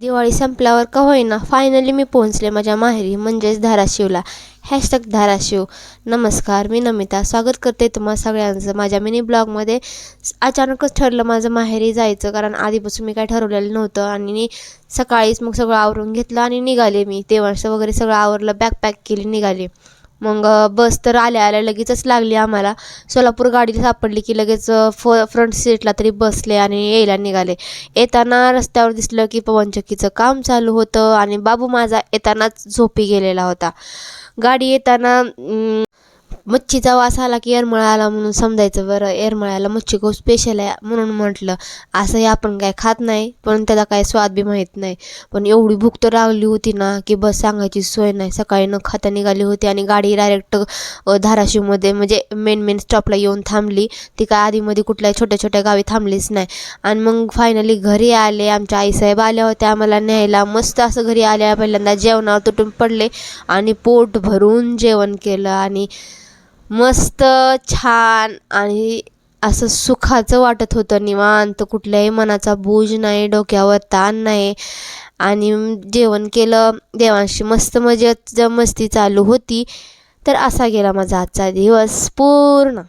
दिवाळी संपल्यावर का होईना फायनली मी पोहोचले माझ्या माहेरी म्हणजेच धाराशिवला. हॅशटॅग धाराशिव. नमस्कार मी नमिता. स्वागत करते तुम्हा सगळ्यांचं माझ्या मिनी ब्लॉगमध्ये अचानकच ठरलं माझं माहेरी जायचं कारण आधीपासून मी काय ठरवलेलं नव्हतं आणि सकाळीच मग सगळं आवरून घेतलं आणि निघाले मी. तेव्हाचं वगैरे सगळं आवरलं बॅग पॅक केली निघाले. मग बस तर आल्या आल्या लगेचच लागली आम्हाला. सोलापूर गाडी सापडली की लगेच फ फ्रंट सीटला तरी बसले आणि यायला निघाले. येताना रस्त्यावर दिसलं की पवनचक्कीचं काम चालू होतं आणि बाबू माझा येतानाच झोपी गेलेला होता. गाडी येताना मच्छीचा वास आला की एरमळा आला म्हणून समजायचं बरं एरमळ्याला मच्छी खूप स्पेशल आहे म्हणून म्हटलं. असंही आपण काय खात नाही पण त्याचा काय स्वाद बी माहीत नाही. पण एवढी भूक तर लागली होती ना की बस सांगायची सोय नाही. सकाळी न खाता निघाली होती आणि गाडी डायरेक्ट धाराशिवमध्ये म्हणजे मेन मेन स्टॉपला येऊन थांबली. ती काय आधीमध्ये कुठल्याही छोट्या छोट्या गावी थांबलीच नाही. आणि मग फायनली घरी आले. आमच्या आईसाहेब आल्या होत्या आम्हाला न्यायला. मस्त असं घरी आल्या. पहिल्यांदा जेवणावर तुटून पडले आणि पोट भरून जेवण केलं आणि मस्त छान आणि असं सुखाचं वाटत होतं निवांत. कुठल्याही मनाचा बोज नाही डोक्यावर ताण नाही. आणि जेवण केलं देवांशी मस्त मजेत मस्ती चालू होती. तर असा गेला माझा आजचा दिवस पूर्ण.